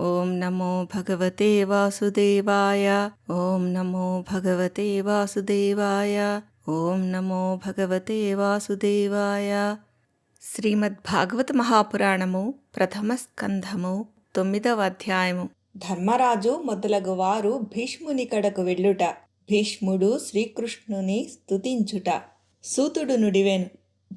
ఓం నమో భగవతే వాసుదేవాయ ఓం నమో భగవతే వాసుదేవాయ ఓం నమో భగవతే వాసుదేవాయ. శ్రీమద్భాగవత మహాపురాణము ప్రథమ స్కంధము తొమ్మిదవ అధ్యాయము. ధర్మరాజు మొదలగు వారు భీష్ముని కడకు వెళ్ళుట. భీష్ముడు శ్రీకృష్ణుని స్తుతించుట. సూతుడు నుడివెను.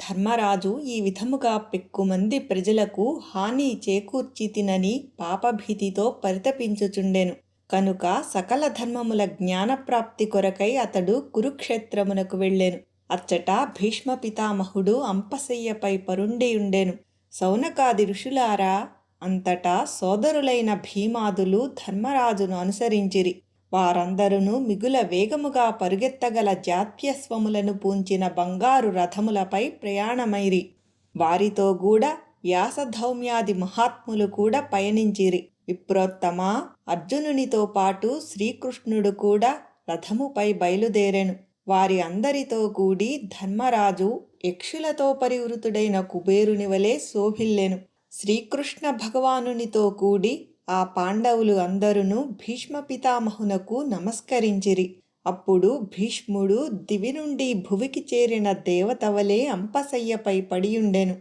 ధర్మరాజు ఈ విధముగా పెక్కుమంది ప్రజలకు హాని చేకూర్చితినని పాపభీతితో పరితపించుచుండెను. కనుక సకల ధర్మముల జ్ఞానప్రాప్తి కొరకై అతడు కురుక్షేత్రమునకు వెళ్ళెను. అచ్చట భీష్మ పితామహుడు అంపశయ్యపై పరుండియుండెను సౌనకాది ఋషులారా అంతటా సోదరులైన భీమాదులు ధర్మరాజును అనుసరించిరి. వారందరును మిగుల వేగముగా పరుగెత్తగల జాత్యస్వములను పూంచిన బంగారు రథములపై ప్రయాణమైరి. వారితో కూడా వ్యాసధౌమ్యాది మహాత్ములు కూడా పయనించిరి. విప్రోత్తమ అర్జునునితో పాటు శ్రీకృష్ణుడు కూడా రథముపై బయలుదేరెను. వారి అందరితో కూడి ధర్మరాజు యక్షులతో పరివృతుడైన కుబేరుని వలె శోభిల్లెను. శ్రీకృష్ణ భగవానునితో కూడి ఆ పాండవులు అందరును భీష్మ పితామహునకు నమస్కరించిరి. అప్పుడు భీష్ముడు దివి నుండి భువికి చేరిన దేవతవలే అంపశయ్యపై పడియుండెను.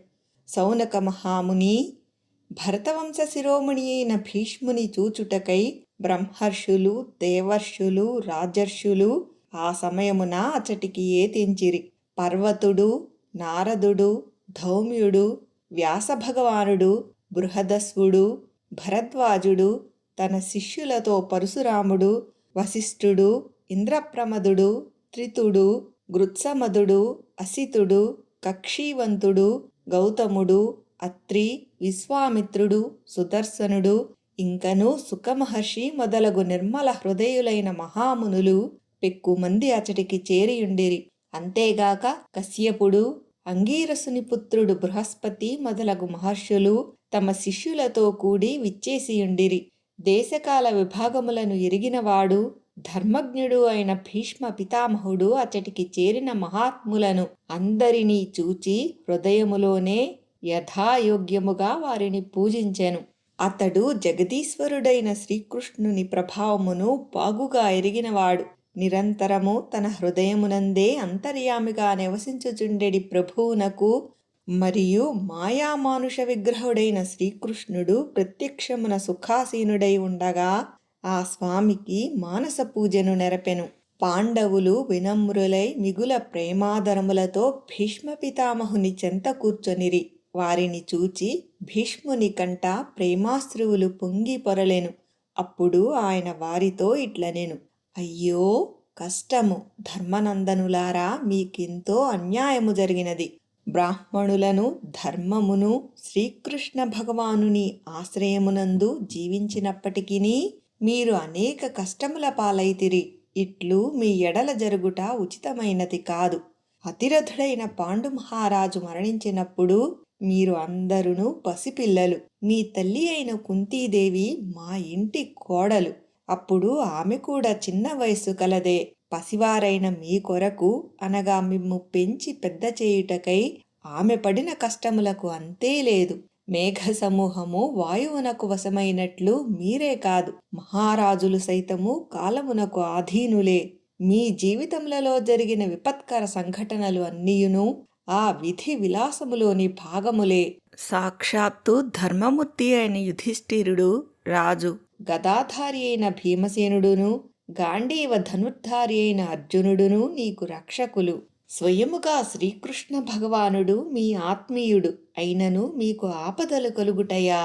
సౌనక మహాముని భరతవంశ శిరోమణి అయిన భీష్ముని చూచుటకై బ్రహ్మర్షులు దేవర్షులు రాజర్షులు ఆ సమయమున అచటికి ఏతించిరి. పర్వతుడు నారదుడు ధౌమ్యుడు వ్యాసభగవానుడు బృహదస్వుడు భరద్వాజుడు తన శిష్యులతో పరశురాముడు వశిష్ఠుడు ఇంద్రప్రమదుడు త్రితుడు గృత్సమదుడు అసితుడు కక్షీవంతుడు గౌతముడు అత్రి విశ్వామిత్రుడు సుదర్శనుడు ఇంకనూ సుఖమహర్షి మొదలగు నిర్మల హృదయులైన మహామునులు పెక్కుమంది అచటికి చేరియుండిరి. అంతేగాక కశ్యపుడు అంగీరసుని పుత్రుడు బృహస్పతి మొదలగు మహర్షులు తమ శిష్యులతో కూడి విచ్చేసియుండిరి. దేశకాల విభాగములను ఎరిగినవాడు ధర్మజ్ఞుడు అయిన భీష్మ పితామహుడు అతటికి చేరిన మహాత్ములను అందరినీ చూచి హృదయములోనే యథాయోగ్యముగా వారిని పూజించెను. అతడు జగదీశ్వరుడైన శ్రీకృష్ణుని ప్రభావమును బాగుగా ఎరిగినవాడు. నిరంతరము తన హృదయమునందే అంతర్యామిగా నివసించుచుండెడి ప్రభువునకు మరియు మాయామానుష విగ్రహుడైన శ్రీకృష్ణుడు ప్రత్యక్షమున సుఖాసీనుడై ఉండగా ఆ స్వామికి మానస పూజను నెరపెను. పాండవులు వినమ్రులై మిగుల ప్రేమాదరములతో భీష్మ పితామహుని చెంత కూర్చొనిరి. వారిని చూచి భీష్ముని కంట ప్రేమాశ్రువులు పొంగి పొరలేను. అప్పుడు ఆయన వారితో ఇట్లనెను. అయ్యో కష్టము. ధర్మనందనులారా మీకెంతో అన్యాయము జరిగినది. బ్రాహ్మణులను ధర్మమును శ్రీకృష్ణ భగవానుని ఆశ్రయమునందు జీవించినప్పటికీ మీరు అనేక కష్టముల పాలైతిరి. ఇట్లు మీ ఎడల జరుగుట ఉచితమైనది కాదు. అతిరథుడైన పాండు మహారాజు మరణించినప్పుడు మీరు అందరును పసిపిల్లలు. మీ తల్లి అయిన కుంతీదేవి మా ఇంటి కోడలు. అప్పుడు ఆమె కూడా చిన్న వయస్సు కలదే. పసివారైన మీ కొరకు అనగా మిమ్ము పెంచి పెద్ద చేయుటకై ఆమె పడిన కష్టములకు అంతే లేదు. మేఘ సమూహము వాయువునకు వశమైనట్లు మీరే కాదు. మహారాజులు సైతము కాలమునకు ఆధీనులే. మీ జీవితములలో జరిగిన విపత్కర సంఘటనలు అన్నీయును ఆ విధి విలాసములోని భాగములే. సాక్షాత్తు ధర్మమూర్తి అయిన యుధిష్ఠిరుడు రాజు. గదాధారి అయిన భీమసేనుడును గాంధీవ ధనుర్ధారి అయిన అర్జునుడును నీకు రక్షకులు. స్వయముగా శ్రీకృష్ణ భగవానుడు మీ ఆత్మీయుడు అయినను మీకు ఆపదలు కలుగుటయా?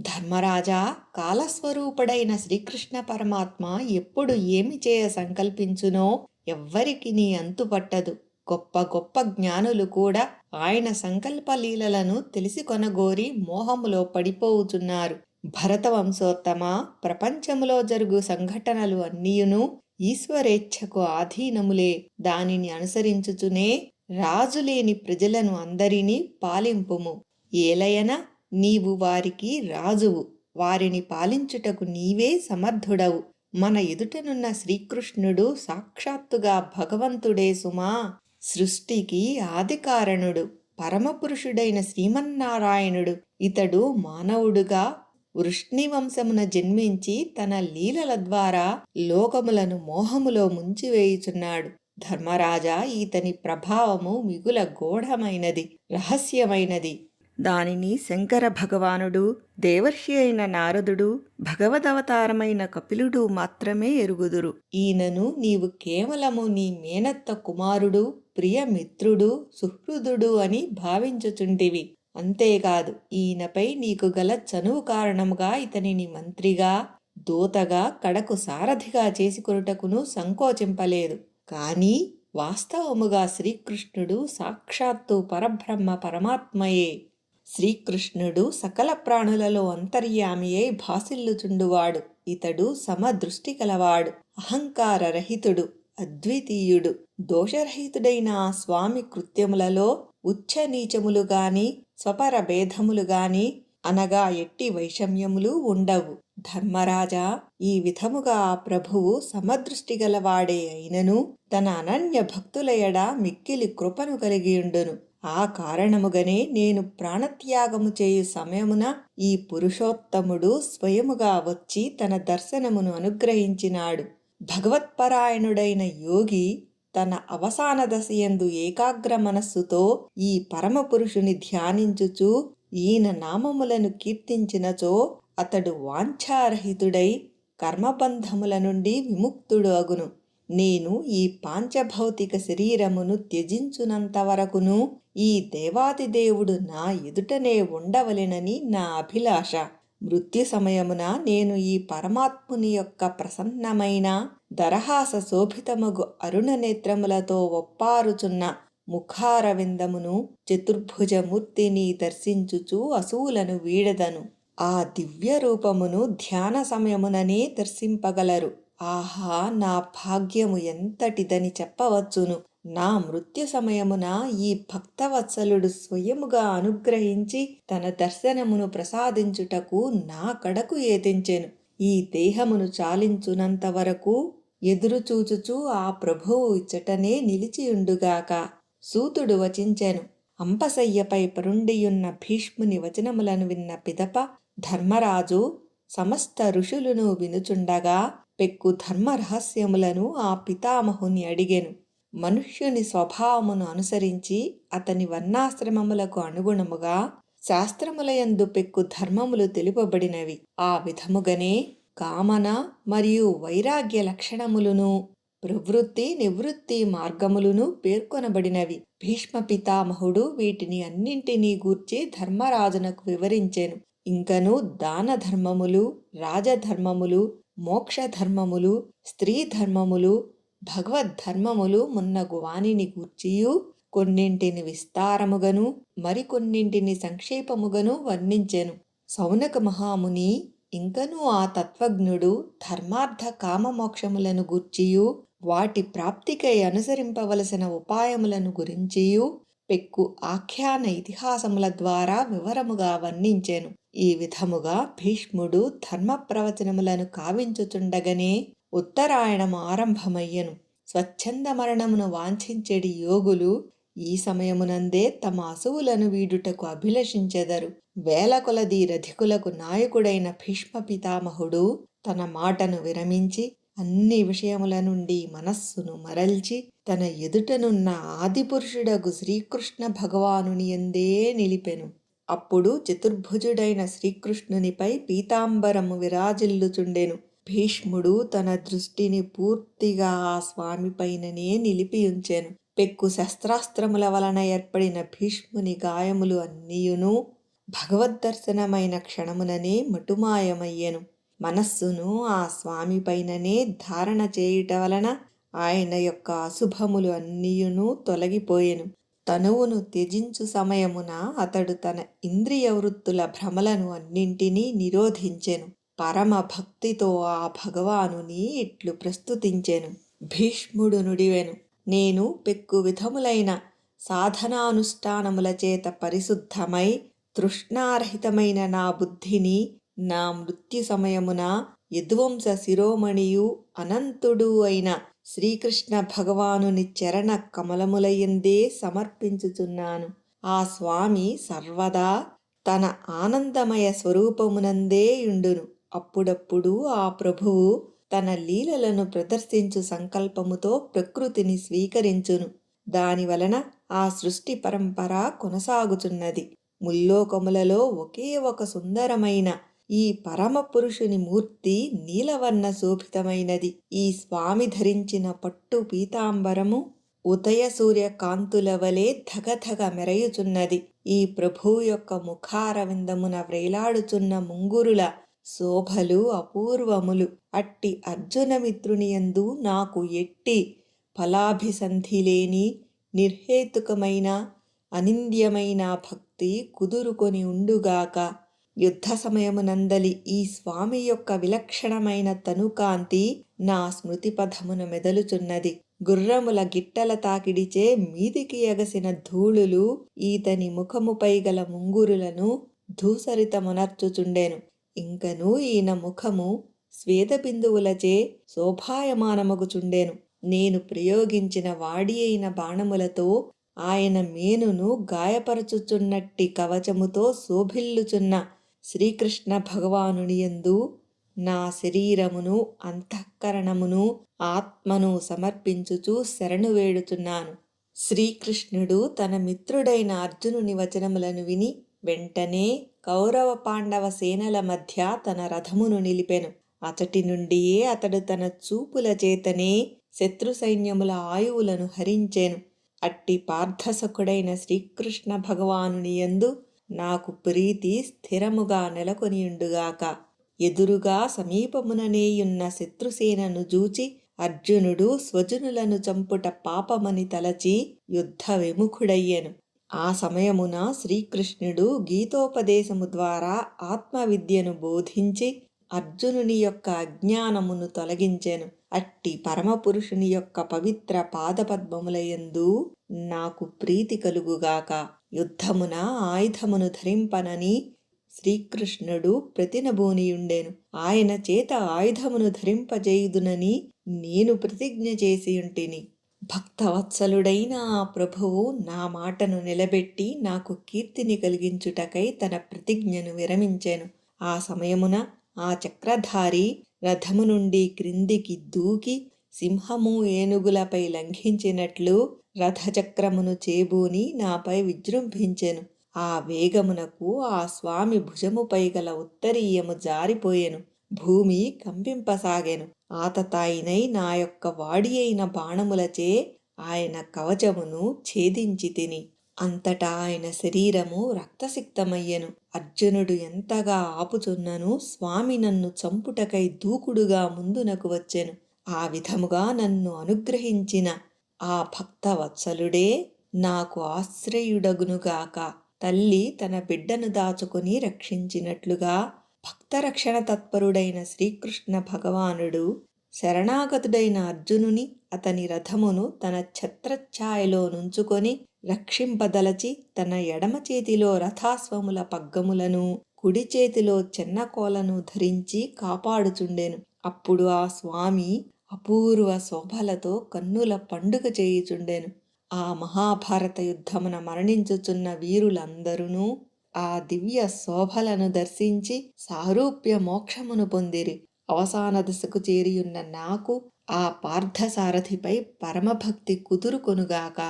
ధర్మరాజా కాలస్వరూపుడైన శ్రీకృష్ణ పరమాత్మ ఎప్పుడు ఏమి చేయ సంకల్పించునో ఎవ్వరికి నీ అంతుపట్టదు గొప్ప గొప్ప జ్ఞానులు కూడా ఆయన సంకల్ప లీలలను తెలిసి కొనగోరి మోహములో పడిపోవుచున్నారు. భరతవంశోత్తమ ప్రపంచములో జరుగు సంఘటనలు అన్నీయును ఈశ్వరేచ్ఛకు ఆధీనములే. దానిని అనుసరించుచునే రాజులేని ప్రజలను అందరినీ పాలింపుము. ఏలయన నీవు వారికి రాజువు. వారిని పాలించుటకు నీవే సమర్థుడవు. మన ఎదుటనున్న శ్రీకృష్ణుడు సాక్షాత్తుగా భగవంతుడే సుమా. సృష్టికి ఆదికారణుడు. పరమపురుషుడైన శ్రీమన్నారాయణుడు. ఇతడు మానవుడుగా వృష్ణి వంశమున జన్మించి తన లీలల ద్వారా లోకములను మోహములో ముంచివేయుచున్నాడు. ధర్మరాజా ఈతని ప్రభావము మిగుల గూఢమైనది రహస్యమైనది. దానిని శంకర భగవానుడు దేవర్షి అయిన నారదుడు భగవదవతారమైన కపిలుడు మాత్రమే ఎరుగుదురు. ఈయనను నీవు కేవలము నీ మేనత్త కుమారుడు ప్రియమిత్రుడు సుహృదుడు అని భావించుచుంటివి. అంతేకాదు ఈయనపై నీకు గల చనువు కారణముగా ఇతనిని మంత్రిగా దూతగా కడకు సారథిగా చేసుకొనుటకును సంకోచింపలేదు. కానీ వాస్తవముగా శ్రీకృష్ణుడు సాక్షాత్తు పరబ్రహ్మ పరమాత్మయే. శ్రీకృష్ణుడు సకల ప్రాణులలో అంతర్యామియై భాసిల్లుచుండువాడు. ఇతడు సమదృష్టి కలవాడు అహంకార రహితుడు అద్వితీయుడు. దోషరహితుడైన స్వామి కృత్యములలో ఉచ్చ నీచములు గాని స్వపర భేదములు గాని అనగా ఎట్టి వైషమ్యములు ఉండవు. ధర్మరాజా ఈ విధముగా ఆ ప్రభువు సమదృష్టి గలవాడే అయినను తన అనన్య భక్తులయడ మిక్కిలి కృపను కలిగియుండును ఆ కారణముగనే నేను ప్రాణత్యాగము చేయు సమయమున ఈ పురుషోత్తముడు స్వయముగా వచ్చి తన దర్శనమును అనుగ్రహించినాడు. భగవత్పరాయణుడైన యోగి తన అవసాన దశయందు ఏకాగ్ర మనస్సుతో ఈ పరమపురుషుని ధ్యానించుచు ఈయన నామములను కీర్తించినచో అతడు వాంఛారహితుడై కర్మబంధముల నుండి విముక్తుడు అగును. నేను ఈ పాంచభౌతిక శరీరమును త్యజించునంత వరకును ఈ దేవాదిదేవుడు నా ఎదుటనే ఉండవలెనని నా అభిలాష. మృత్యు సమయమున నేను ఈ పరమాత్ముని యొక్క ప్రసన్నమైన దరహాస శోభితమగు అరుణ నేత్రములతో ఒప్పారుచున్న ముఖారవిందమును చతుర్భుజమూర్తిని దర్శించుచు అసూలను వీడదను. ఆ దివ్య రూపమును ధ్యాన సమయముననే దర్శింపగలరు. ఆహా నా భాగ్యము ఎంతటిదని చెప్పవచ్చును. నా మృత్యు సమయమున ఈ భక్తవత్సలుడు స్వయముగా అనుగ్రహించి తన దర్శనమును ప్రసాదించుటకు నా కడకు ఏదించెను. ఈ దేహమును చాలించునంత వరకు ఎదురు చూచుచూ ఆ ప్రభువు ఇచ్చటనే నిలిచియుండుగాక సూతుడు వచించెను. అంపశయ్యపై పరుండియున్న భీష్ముని వచనములను విన్న పిదప ధర్మరాజు సమస్త ఋషులను వినుచుండగా పెక్కు ధర్మ రహస్యములను ఆ పితామహుని అడిగెను. మనుష్యుని స్వభావమును అనుసరించి అతని వర్ణాశ్రమములకు అనుగుణముగా శాస్త్రములయందు పెక్కు ధర్మములు తెలుపబడినవి. ఆ విధముగనే కామన మరియు వైరాగ్య లక్షణములను ప్రవృత్తి నివృత్తి మార్గములను పేర్కొనబడినవి. భీష్మ పితామహుడు వీటిని అన్నింటినీ గూర్చి ధర్మరాజునకు వివరించెను. ఇంకను దాన ధర్మములు రాజధర్మములు మోక్ష ధర్మములు స్త్రీ ధర్మములు భగవద్ధర్మములు మున్నగు వానిని గూర్చియు కొన్నింటిని విస్తారముగను మరికొన్నింటిని సంక్షేపముగను వర్ణించెను. సౌనక మహాముని ఇంకనూ ఆ తత్వజ్ఞుడు ధర్మార్థ కామమోక్షములను గూర్చియు వాటి ప్రాప్తికై అనుసరింపవలసిన ఉపాయములను గురించియు పెక్కు ఆఖ్యాన ఇతిహాసముల ద్వారా వివరముగా వర్ణించెను. ఈ విధముగా భీష్ముడు ధర్మ ప్రవచనములను కావించుచుండగనే ఉత్తరాయణము ఆరంభమయ్యెను. స్వచ్ఛంద మరణమును వాంఛించెడి యోగులు ఈ సమయమునందే తమ అసువులను వీడుటకు అభిలషించెదరు. వేల కొలది రధికులకు నాయకుడైన భీష్మ పితామహుడు తన మాటను విరమించి అన్ని విషయముల నుండి మనస్సును మరల్చి తన ఎదుటనున్న ఆదిపురుషుడగు శ్రీకృష్ణ భగవానుని ఎందే నిలిపెను. అప్పుడు చతుర్భుజుడైన శ్రీకృష్ణునిపై పీతాంబరము విరాజిల్లుచుండెను. భీష్ముడు తన దృష్టిని పూర్తిగా ఆ స్వామిపైననే నిలిపియుంచెను. పెక్కు శస్త్రాస్త్రముల వలన ఏర్పడిన భీష్ముని గాయములు అన్నీయును భగవద్దర్శనమైన క్షణముననే మటుమాయమయ్యెను. మనస్సును ఆ స్వామిపైననే ధారణ చేయుట వలన ఆయన యొక్క అశుభములు అన్నీయును తొలగిపోయెను. తనువును త్యజించు సమయమున అతడు తన ఇంద్రియ వృత్తుల భ్రమలను అన్నింటినీ నిరోధించెను. పరమ భక్తితో ఆ భగవానుని ఇట్లు ప్రస్తుతించెను. భీష్ముడు నుడివెను. నేను పెక్కు విధములైన సాధనానుష్ఠానముల చేత పరిశుద్ధమై తృష్ణారహితమైన నా బుద్ధిని నా మృత్యు సమయమున యదువంశ శిరోమణియు అనంతుడు అయిన శ్రీకృష్ణ భగవానుని చరణ కమలములయందే సమర్పించుచున్నాను. ఆ స్వామి సర్వదా తన ఆనందమయ స్వరూపమునందే యుండును. అప్పుడప్పుడు ఆ ప్రభువు తన లీలలను ప్రదర్శించు సంకల్పముతో ప్రకృతిని స్వీకరించును. దాని వలన ఆ సృష్టి పరంపర కొనసాగుచున్నది. ముల్లోకములలో ఒకే ఒక సుందరమైన ఈ పరమ పురుషుని మూర్తి నీలవర్ణ శోభితమైనది. ఈ స్వామి ధరించిన పట్టు పీతాంబరము ఉదయ సూర్య కాంతుల వలె ధగధగ మెరయుచున్నది. ఈ ప్రభువు యొక్క ముఖారవిందమున వ్రేలాడుచున్న ముంగురుల శోభలు అపూర్వములు. అట్టి అర్జునమిత్రునియందు నాకు ఎట్టి ఫలాభిసంధి లేని నిర్హేతుకమైన అనింద్యమైన భక్తి కుదురుకొని ఉండుగాక. యుద్ధ సమయమునందలి ఈ స్వామి యొక్క విలక్షణమైన తనుకాంతి నా స్మృతి పథమున మెదలుచున్నది. గుర్రముల గిట్టల తాకిడిచే మీదికి ఎగసిన ధూళులు ఈతని ముఖముపై గల ముంగురులను ధూసరితమునర్చుచుండెను. ఇంకనూ ఈయన ముఖము స్వేదబిందువులచే శోభాయమానమగుచుండెను. నేను ప్రయోగించిన వాడి అయిన బాణములతో ఆయన మేనును గాయపరచుచున్నట్టి కవచముతో శోభిల్లుచున్న శ్రీకృష్ణ భగవానుని యందు నా శరీరమును అంతఃకరణమును ఆత్మను సమర్పించుచు శరణు వేడుచున్నాను. శ్రీకృష్ణుడు తన మిత్రుడైన అర్జునుని వచనములను విని వెంటనే కౌరవ పాండవ సేనల మధ్య తన రథమును నిలిపెను. అతటి నుండియే అతడు తన చూపుల చేతనే శత్రు సైన్యముల ఆయువులను హరించెను. అట్టి పార్థసకుడైన శ్రీకృష్ణ భగవానుని యందు నాకు ప్రీతి స్థిరముగా నెలకొనియుండుగాక. ఎదురుగా సమీపముననేయున్న శత్రుసేనను జూచి అర్జునుడు స్వజనులను చంపుట పాపమని తలచి యుద్ధ విముఖుడయ్యెను. ఆ సమయమున శ్రీకృష్ణుడు గీతోపదేశము ద్వారా ఆత్మవిద్యను బోధించి అర్జునుని యొక్క అజ్ఞానమును తొలగించెను. అట్టి పరమపురుషుని యొక్క పవిత్ర పాదపద్మములయందు నాకు ప్రీతి కలుగుగాక. యుద్ధమున ఆయుధమును ధరింపనని శ్రీకృష్ణుడు ప్రతినబూనియుండెను ఆయన చేత ఆయుధమును ధరింపజేయుదునని నేను ప్రతిజ్ఞ చేసియుంటిని. భక్తవత్సలుడైన ఆ ప్రభువు నా మాటను నిలబెట్టి నాకు కీర్తిని కలిగించుటకై తన ప్రతిజ్ఞను విరమించెను. ఆ సమయమున ఆ చక్రధారి రథము నుండి క్రిందికి దూకి సింహము ఏనుగులపై లంఘించినట్లు రథచక్రమును చేబూని నాపై విజృంభించెను. ఆ వేగమునకు ఆ స్వామి భుజముపై గల ఉత్తరీయము జారిపోయెను. భూమి కంపింపసాగెను. ఆతతాయినై నా యొక్క వాడి అయిన బాణములచే ఆయన కవచమును ఛేదించి తిని అంతటా ఆయన శరీరము రక్తసిక్తమయ్యెను. అర్జునుడు ఎంతగా ఆపుచున్నను స్వామి నన్ను చంపుటకై దూకుడుగా ముందునకు వచ్చెను. ఆ విధముగా నన్ను అనుగ్రహించిన ఆ భక్తవత్సలుడే నాకు ఆశ్రయుడగునుగాక. తల్లి తన బిడ్డను దాచుకొని రక్షించినట్లుగా భక్తరక్షణ తత్పరుడైన శ్రీకృష్ణ భగవానుడు శరణాగతుడైన అర్జునుని అతని రథమును తన ఛత్రఛాయలో నుంచుకొని రక్షింపదలచి తన ఎడమ చేతిలో రథాస్వముల పగ్గములను కుడి చేతిలో చెన్నకోలను ధరించి కాపాడుచుండెను. అప్పుడు ఆ స్వామి అపూర్వ శోభలతో కన్నుల పండుగ చేయుచుండెను. ఆ మహాభారత యుద్ధమున మరణించుచున్న వీరులందరూ ఆ దివ్య శోభలను దర్శించి సారూప్య మోక్షమును పొందిరి. అవసాన దశకు చేరియున్న నాకు ఆ పార్థసారథిపై పరమభక్తి కుదురుకొనుగాక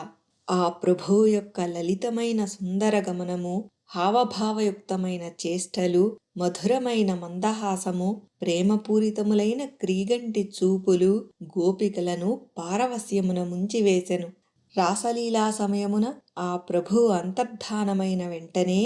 ఆ ప్రభువు యొక్క లలితమైన సుందర గమనము హావభావయుక్తమైన చేష్టలు మధురమైన మందహాసము ప్రేమపూరితములైన క్రీగంటి చూపులు గోపికలను పారవస్యమున ముంచివేశెను రాసలీలా సమయమున ఆ ప్రభు అంతర్ధానమైన వెంటనే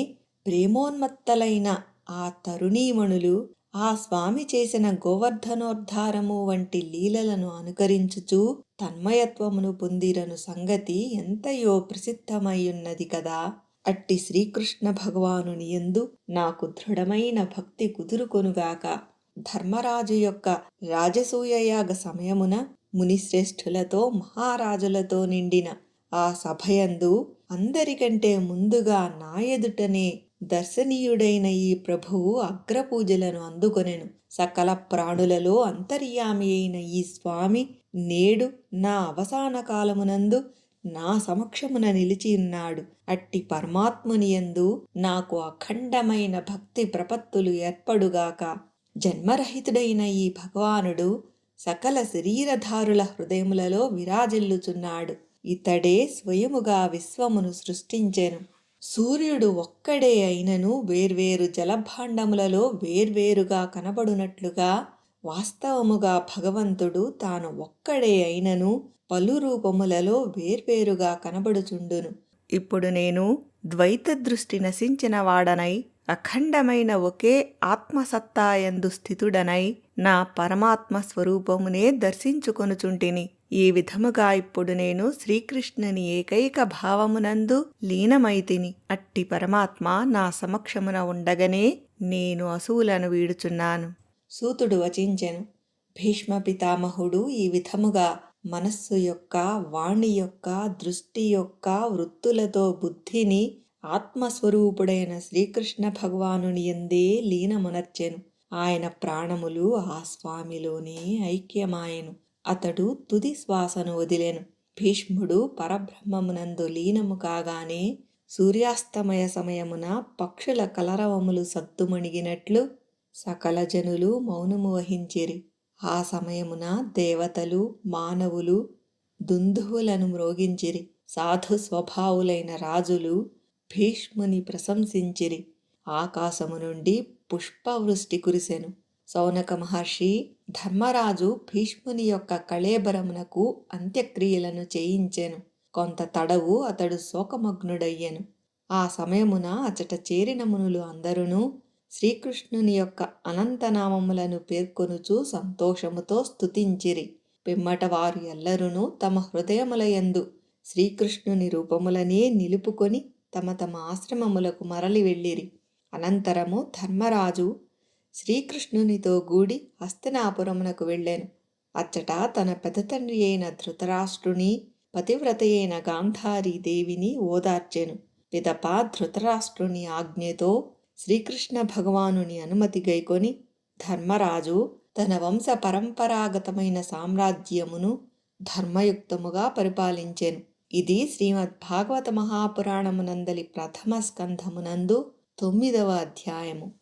ప్రేమోన్మత్తలైన ఆ తరుణీమణులు ఆ స్వామి చేసిన గోవర్ధనోద్ధారము వంటి లీలలను అనుకరించుచు తన్మయత్వమును పొందిరను సంగతి ఎంతయో ప్రసిద్ధమయ్యున్నది కదా. అట్టి శ్రీకృష్ణ భగవానుని యందు నాకు దృఢమైన భక్తి కుదురుకొనుగాక. ధర్మరాజు యొక్క రాజసూయయాగ సమయమున మునిశ్రేష్ఠులతో మహారాజులతో నిండిన ఆ సభయందు అందరికంటే ముందుగా నా ఎదుటనే దర్శనీయుడైన ఈ ప్రభువు అగ్రపూజలను అందుకొనెను. సకల ప్రాణులలో అంతర్యామి అయిన ఈ స్వామి నేడు నా అవసాన కాలమునందు నా సమక్షమున నిలిచి ఉన్నాడు. అట్టి పరమాత్ముని యందు నాకు అఖండమైన భక్తి ప్రపత్తులు ఏర్పడుగాక. జన్మరహితుడైన ఈ భగవానుడు సకల శరీరధారుల హృదయములలో విరాజిల్లుచున్నాడు. ఇతడే స్వయముగా విశ్వమును సృష్టించెను. సూర్యుడు ఒక్కడే అయినను వేర్వేరు జలభాండములలో వేర్వేరుగా కనబడునట్లుగా వాస్తవముగా భగవంతుడు తాను ఒక్కడే అయినను పలు రూపములలో వేర్వేరుగా కనబడుచుండును. ఇప్పుడు నేను ద్వైత దృష్టి నశించిన వాడనై అఖండమైన ఒకే ఆత్మసత్తాయందు స్థితుడనై నా పరమాత్మ స్వరూపమునే దర్శించుకొనుచుంటిని. ఈ విధముగా ఇప్పుడు నేను శ్రీకృష్ణుని ఏకైక భావమునందు లీనమైతిని. అట్టి పరమాత్మ నా సమక్షమున ఉండగనే నేను అసువులను వీడుచున్నాను. సూతుడు వచించెను భీష్మ పితామహుడు ఈ విధముగా మనస్సు యొక్క వాణి యొక్క దృష్టి యొక్క వృత్తులతో బుద్ధిని ఆత్మస్వరూపుడైన శ్రీకృష్ణ భగవానుని ఎందే లీనమునర్చెను. ఆయన ప్రాణములు ఆ స్వామిలోనే ఐక్యమాయెను. అతడు తుది శ్వాసను వదిలేను. భీష్ముడు పరబ్రహ్మమునందు లీనము కాగానే సూర్యాస్తమయ సమయమున పక్షుల కలరవములు సద్దుమణిగినట్లు సకల జనులు మౌనము వహించిరి. ఆ సమయమున దేవతలు మానవులు దుందువులను మ్రోగించిరి. సాధు స్వభావులైన రాజులు భీష్ముని ప్రశంసించిరి. ఆకాశము నుండి పుష్పవృష్టి కురిసెను. సౌనక మహర్షి ధర్మరాజు భీష్ముని యొక్క కళేబరమునకు అంత్యక్రియలను చేయించెను. కొంత తడవు అతడు శోకమగ్నుడయ్యెను. ఆ సమయమున అచట చేరిన మునులు అందరూ శ్రీకృష్ణుని యొక్క అనంతనామములను పేర్కొనుచు సంతోషముతో స్తుతించిరి. పిమ్మట వారు ఎల్లరునూ తమ హృదయములయందు శ్రీకృష్ణుని రూపములనే నిలుపుకొని తమ తమ ఆశ్రమములకు మరలి వెళ్ళిరి. అనంతరము ధర్మరాజు శ్రీకృష్ణునితో గూడి హస్తనాపురమునకు వెళ్ళాను. అచ్చట తన పెదతండ్రి అయిన ధృతరాష్ట్రుని పతివ్రత అయిన గాంధారీ దేవిని ఓదార్చెను. పిదప ధృతరాష్ట్రుని ఆజ్ఞతో శ్రీకృష్ణ భగవానుని అనుమతి గైకొని ధర్మరాజు తన వంశ పరంపరాగతమైన సామ్రాజ్యమును ధర్మయుక్తముగా పరిపాలించెను. ఇది శ్రీమద్ భాగవత మహాపురాణమునందలి ప్రథమ స్కంధమునందు తొమ్మిదవ అధ్యాయము.